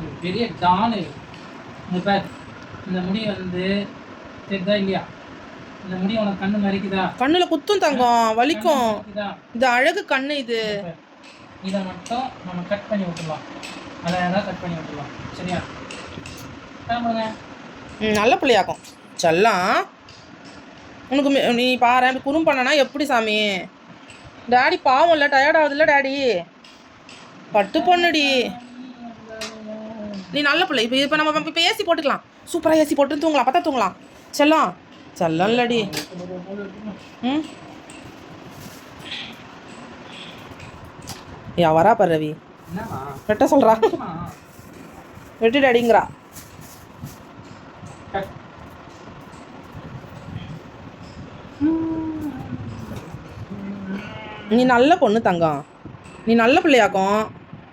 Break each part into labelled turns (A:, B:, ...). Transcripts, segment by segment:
A: ஒரு பெரிய டானு இந்த பார் இந்த முடி வந்து தெரியுதா இல்லையா? இந்த முடி உனக்கு கண்ணு மறைக்குதா?
B: கண்ணுல குத்தும் தங்கம் வலிக்கும். இது அழகு கண்ணு இது.
A: இதை மட்டும் நம்ம கட் பண்ணி விட்டுடலாம். அழகாக கட் பண்ணி விட்டுடலாம். சரியா?
B: ம், நல்ல பிள்ளையாக்கும். செல்லம். உனக்கு நீ பாரு குறும் பண்ணனா எப்படி சாமி? டாடி பாவம் இல்லை டயர்ட் ஆகுதுல்ல டாடி? பட்டு பொண்ணுடி. நீ நல்ல பிள்ளை. இப்போ இப்போ நம்ம இப்போ ஏசி போட்டுக்கலாம். சூப்பராக ஏசி போட்டு தூங்கலாம். பார்த்தா தூங்கலாம். செல்லம். செல்லம் இல்லடி. ம்? யா வரா பாரு ரவி. வெட்ட சொல்கிறா
A: என்னம்மா?
B: வெட்டி டாடிங்கிறா.
A: கட்
B: நீ நல்ல பொண்ணு தங்கம். நீ நல்ல பிள்ளையாக்கும்.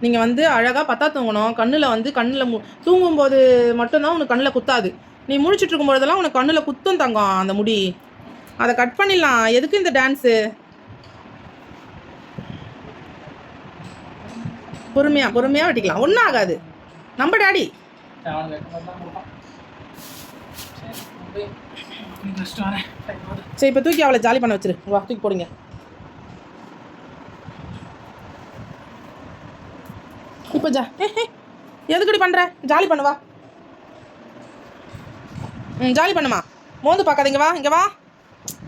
B: நீங்கள் வந்து அழகாக பத்தா தூங்கணும். கண்ணில் வந்து கண்ணில் மு தூங்கும்போது மட்டும்தான் உனக்கு கண்ணில் குத்தாது. நீ முழிச்சிட்டு இருக்கும்போதெல்லாம் உனக்கு கண்ணில் குத்தும் தங்கம் அந்த முடி. அதை கட் பண்ணிடலாம். எதுக்கு இந்த டான்ஸு பொறுமையாக பொறுமையாக வெட்டிக்கலாம். ஒன்றும் ஆகாது. நம்ம டாடி.
A: சரி
B: இப்போ தூக்கி அவளை ஜாலி பண்ண வச்சிரு. வா தூக்கி போடுங்க. இப்போ ஜா எதுக்குடி பண்ணுற ஜாலி பண்ணுவா. ம் ஜாலி பண்ணுமா? மோந்து பார்க்காத இங்கே வா இங்கே வா.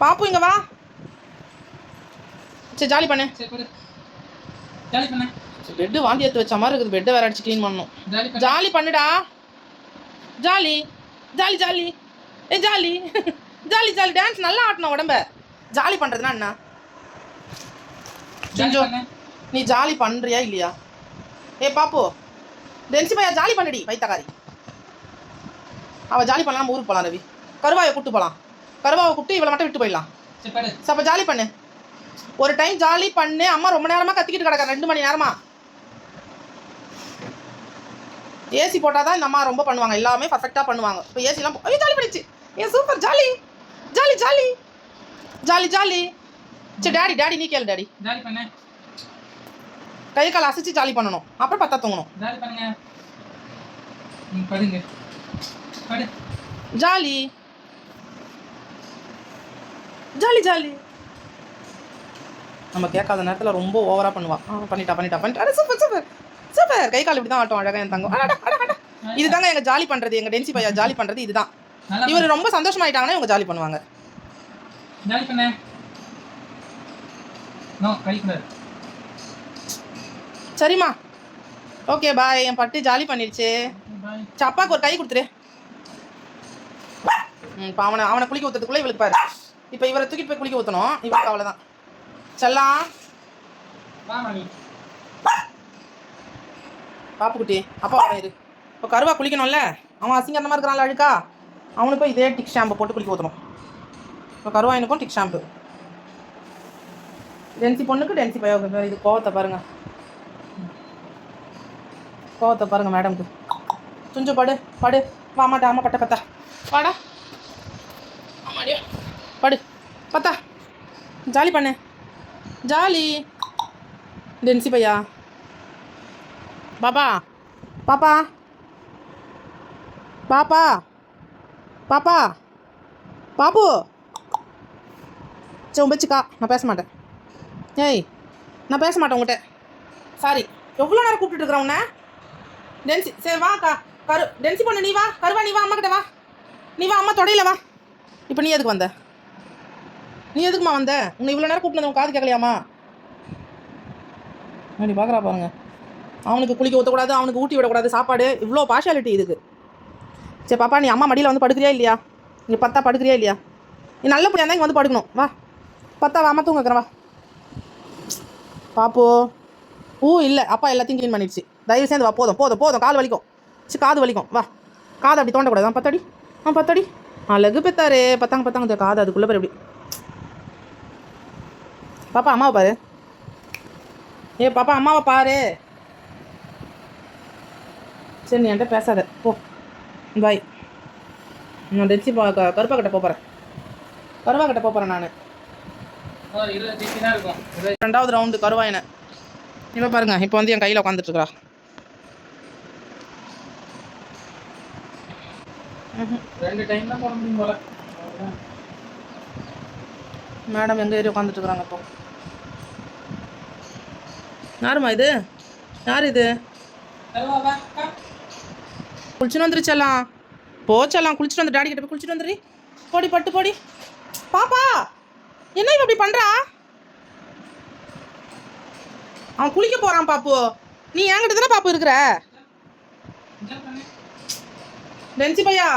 B: பாப்பு இங்கே வா. சரி ஜாலி பண்ணு.
A: ஜாலி பண்ணு.
B: பெட்டு வாந்தி எடுத்து வச்ச மாதிரி இருக்குது. பெட்டை வேற அடிச்சு க்ளீன் பண்ணணும்.
A: ஜாலி பண்ணு.
B: ஜாலி பண்ணுடா. Jolly jolly jolly. ஏ ஜாலி. Jolly jolly. டான்ஸ் நல்லா ஆட்டணும் உடம்ப. ஜாலி பண்ணுறதுனா என்ன? நீ ஜாலி பண்ணுறியா இல்லையா? ஏ பாப்பு. டென்சி பையா ஜாலி பண்ணுடி வைத்தகாரி அவள் ஜாலி பண்ணலாம் நம்ம ஊருக்கு போகலாம் ரவி. கருவாயை கூட்டு போகலாம் கருவாவை கூப்பிட்டு இவளை மட்டும் விட்டு போயிடலாம்.
A: சரி
B: அப்போ ஜாலி பண்ணு. ஒரு டைம் ஜாலி பண்ணு. அம்மா ரொம்ப நேரமாக கத்திக்கிட்டு கிடக்க ரெண்டு மணி நேரமா. ஏசி போட்டால் தான் இந்த அம்மா ரொம்ப பண்ணுவாங்க. எல்லாமே பர்ஃபெக்டாக பண்ணுவாங்க. இப்போ ஏசிலாம் ஐயோ ஜாலி பண்ணிச்சு ஏ super jolly. Jolly jolly. Jolly jolly. சரி டாடி டாடி நீ கேளு டாடி.
A: ஜாலி பண்ணு.
B: கை கால் அசைச்சு ஜாலி பண்ணணும். அப்புறம் பத்தா தூங்கணும்.
A: ஜாலி
B: ஜாலி ஜாலி நம்ம கேட்காத நேரத்தில் ரொம்ப ஓவராக பண்ணுவா. ஆ, பண்ணிட்டா பண்ணிட்டா பண்ணிட்டா. சூப்பர் சூப்பர் சூப்பர் கை கால் இப்படி தான் ஆட்டும் அழகாக என் தங்கம். இதுதாங்க எங்க ஜாலி பண்றது. எங்க டென்சி பையா ஜாலி பண்றது இதுதான். இவர் ரொம்ப சந்தோஷமாயிட்டாங்கன்னா இவங்க ஜாலி பண்ணுவாங்க.
A: ஜாலி பண்ணு.
B: சரிம்மா. ஓகே பாய் என் பட்டு ஜாலி பண்ணிடுச்சு. சப்பாக்கு அப்பாவுக்கு ஒரு கை கொடுத்துரு. ம் இப்போ அவனை அவனை குளிக்க ஊற்றுறதுக்குள்ளே இவளுக்கு பாரு. இப்போ இவரை தூக்கிட்டு போய் குளிக்க ஊற்றணும் இவளுக்கு அவ்வளோதான் செல்லாம் பாப்புக்குட்டி அப்பா வரேன் இரு. இப்போ கருவா குளிக்கணும்ல? அவன் அசிங்கரமாக இருக்கிறான்ல அழுக்கா. அவனுக்கும் இதே டிக் ஷாம்பு போட்டு குளிக்க ஊற்றணும் இப்போ கருவாயனுக்கும் டிக் ஷாம்பு டென்சி பொண்ணுக்கு டென்சி பையன். இது கோவத்தை பாருங்கள் கோவத்தை பாருங்க மேடம்க்கு துஞ்சு படு படு. வாமாட்டா அம்மா பட்ட பத்தா. வாடா. ஆமாடியா படு. பத்தா. ஜாலி பண்ணு. ஜாலி. டென்சி பையா? பாப்பா. பாப்பா. பாப்பா. பாப்பா. பாப்பு. சரி உன் வச்சுக்கா நான் பேச மாட்டேன். ஏய் நான் பேச மாட்டேன் உங்கள்கிட்ட சாரி எவ்வளோ நேரம் கூப்பிட்டுட்டு இருக்கிறேன் உன்னை? டென்சி சரி வா கா கரு டென்சி பொண்ணு நீ வா. கருவா நீ வா அம்மா கிட்ட வா. நீ வா அம்மா தொடையில வா. இப்போ நீ எதுக்கு வந்த? நீ எதுக்குமா வந்த? உன்னை இவ்வளோ நேரம் கூப்பிட்டு உன் காது கேட்கலையாமா நீ பார்க்குறா பாருங்க. அவனுக்கு குளிக்க ஊற்றக்கூடாது அவனுக்கு ஊட்டி விடக்கூடாது. சாப்பாடு இவ்வளோ பார்ஷாலிட்டி இதுக்கு. சரி பாப்பா நீ அம்மா மடியில் வந்து படுக்கிறியா இல்லையா? நீ பத்தா படுக்கிறியா இல்லையா? நீ நல்ல பிள்ளையா இருந்தால் இங்கே வந்து படுக்கணும். வா. பத்தா வா அம்மா தூங்குறேன் வா. பாப்போ. ஊ இல்லை. அப்பா எல்லாத்தையும் க்ளீன் பண்ணிடுச்சு. தயவு சேர்ந்து வா போதும் போதும் போதும். கால் வலிக்கும். சரி காது வலிக்கும். வா. காது அப்படி தோண்டக்கூடாது. பத்தடி. ஆ பத்தடி. அழகு பெத்தாரு. பத்தாங்க பத்தாங்க இந்த காது அதுக்குள்ளே பாரு எப்படி பாப்பா அம்மாவை பாரு. ஏ பாப்பா அம்மாவை பாரு. சரி நீ என்கிட்ட பேசாத. போ. பாய் நான் டென்சி கருப்பா கிட்ட போகிறேன் கருவா கிட்ட போகிறேன் நான். ரெண்டாவது ரவுண்டு கருவாயனை. இப்போ பாருங்க இப்போ வந்து என் கையில் உட்காந்துட்ருக்கா
A: ரெண்டு டைம் தான் போட முடியும் போல.
B: மேடம் எங்கே ஏறி உட்காந்துட்டு இருக்கிறாங்க இப்போ? யாரும்மா இது? யார் இது. குளிச்சுட்டு வந்துருச்செல்லாம் போச்செல்லாம் குளிச்சுட்டு வந்து டாடி கிட்ட போய் குளிச்சுட்டு வந்துரு. போடி பட்டு போடி. பாப்பா என்ன இவ இப்படி பண்றா? அவன் குளிக்க போறான் பாப்பு. நீ என்கிட்ட தானே பாப்பு இருக்கிற? டென்சி பையா?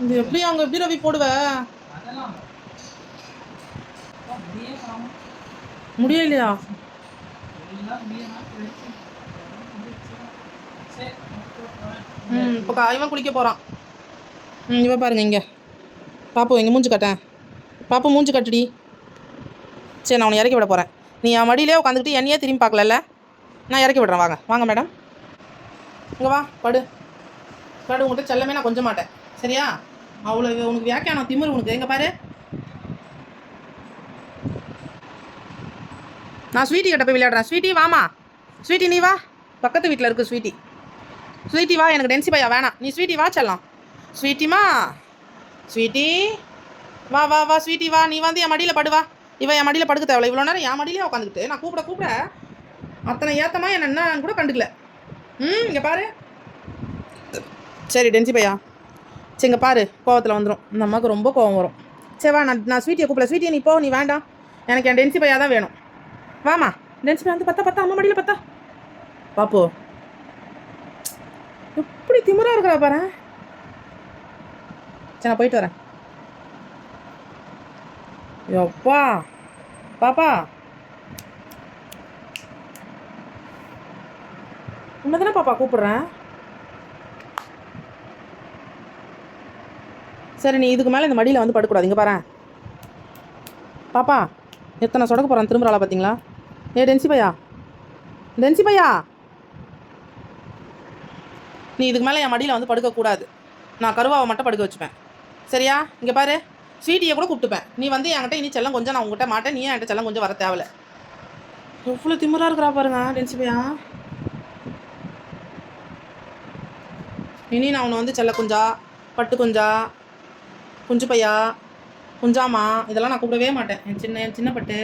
B: இது எப்படி அவங்க எப்படி ரவி போடுவ. முடியலையா ம் இப்போ கா- இவன் குளிக்க போறான். ம் இவன் பாருங்க இங்க. பாப்பு இங்க மூஞ்சி கட்டேன் பாப்பு மூஞ்சி கட்டுடி. சரி நான் உன்னை இறக்கி விட போறேன். நீ என் மடியிலே உட்காந்துக்கிட்டு என்னையே திரும்பி பார்க்கலல்ல? நான் இறக்கி விடுறேன் வாங்க. வாங்க மேடம். இங்கே வா படு. படு உங்கள்கிட்ட செல்லமே நான் கொஞ்ச மாட்டேன். சரியா? அவ்வளோ உனக்கு வியாக்கியானம் திமிரு உனக்கு. எங்கே பாரு. நான் ஸ்வீட்டி கிட்ட போய் விளையாடுறேன். ஸ்வீட்டி வாமா. ஸ்வீட்டி நீ வா. பக்கத்து வீட்டில் இருக்கு ஸ்வீட்டி. ஸ்வீட்டி வா. எனக்கு டென்சி பையா வேணாம். நீ ஸ்வீட்டி வா செல்லாம். ஸ்வீட்டிமா ஸ்வீட்டி வா வா வா ஸ்வீட்டி வா. நீ வந்து என் மடியில் படு வா. இவன் என் மடியில் படுக்க தேவையில்ல. இவ்வளோ நேரம் என் மடியிலே உட்காந்துக்கிட்டு நான் கூப்பிட கூப்பிட அத்தனை ஏத்தமா என்ன என்னன்னு கூட கண்டுக்கல. ம் இங்கே பாரு. சரி டென்சி பையா. சரி இங்கே பாரு கோவத்தில் வந்துடும் இந்த அம்மாவுக்கு ரொம்ப கோவம் வரும். சரி வா நான் நான் ஸ்வீட்டியை கூப்பிட ஸ்வீட்டியை நீ போ நீ வேண்டாம். எனக்கு என் டென்சி பையா தான் வேணும். வாமா டென்சி பையா வந்து பத்தா பத்தா அம்மா மடியில் பத்தா. பாப்போ. எப்படி திமுறா இருக்கிறா பாரு. சரி நான் போயிட்டு வரேன். எப்பா? பாப்பா. உன்னதானே பாப்பா கூப்பிடுறேன்? சரி நீ இதுக்கு மேலே இந்த மடியில் வந்து படுக்கூடாது இங்கே பாரு பாப்பா எத்தனை சொடக்க போகிறான் திரும்புறாளா பார்த்தீங்களா ஏ டென்சி பையா? டென்சி பையா? நீ இதுக்கு மேலே என் மடியில் வந்து படுக்கக்கூடாது. நான் கருவாவை மட்டும் படுக்க வச்சுப்பேன். சரியா? இங்கே பாரு. ஸ்வீட்டியை கூட கூப்பிட்டுப்பேன். நீ வந்து என்கிட்ட இனி செல்லம் கொஞ்சம் நான் உங்ககிட்ட மாட்டேன். நீ என்கிட்ட செல்லம் கொஞ்சம் வர தேவையில்ல. எவ்வளோ திமிரா இருக்கிறா பாருங்க டென்சிபையா? இனி நான் உன்னை வந்து செல்ல குஞ்சா பட்டு குஞ்சா குஞ்சு பையா குஞ்சாமா இதெல்லாம் நான் கூப்பிடவே மாட்டேன். என் சின்ன என் சின்ன பட்டு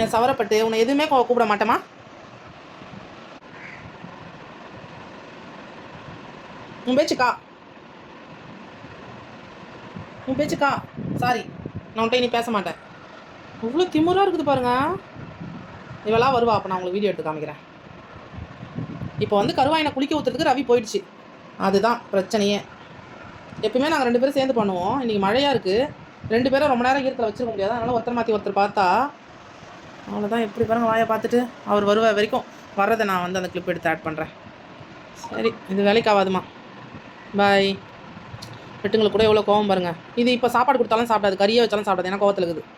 B: என் சவரப்பட்டு உன்னை எதுவுமே கூப்பிட மாட்டேமா உன் பேச்சுக்கா. உன் பேச்சுக்கா சாரி நான் உன்ட்ட இனி பேச மாட்டேன். இவ்வளோ திமுறாக இருக்குது பாருங்க. இவெல்லாம் வருவா அப்போ நான் உங்களுக்கு வீடியோ எடுத்து காமிக்கிறேன். இப்போ வந்து கருவாயினை குளிக்க ஊற்றுறதுக்கு ரவி போயிடுச்சு. அதுதான் பிரச்சனையே. எப்பவுமே நாங்கள் ரெண்டு பேரும் சேர்ந்து பண்ணுவோம். இன்றைக்கி மழையாக இருக்குது ரெண்டு பேரும் ரொம்ப நேரம் ஈரத்தில் வச்சிருக்க முடியாது. அதனால் ஒருத்தர் மாற்றி ஒருத்தர் பார்த்தா அவ்வளோதான் எப்படி பாருங்க வாயை பார்த்துட்டு அவர் வருவ வரைக்கும் வர்றதை நான் வந்து அந்த கிளிப் எடுத்து ஆட் பண்ணுறேன் சரி இது வேலைக்கு ஆகாதுமா. பாய் வெட்டுங்களுக்கு கூட எவ்வளோ கோவம் பாருங்க. இது இப்போ சாப்பாடு கொடுத்தாலும் சாப்பிடாது கறியை வச்சாலும் சாப்பிடாது ஏன்னா கோவத்தில் இருக்குது.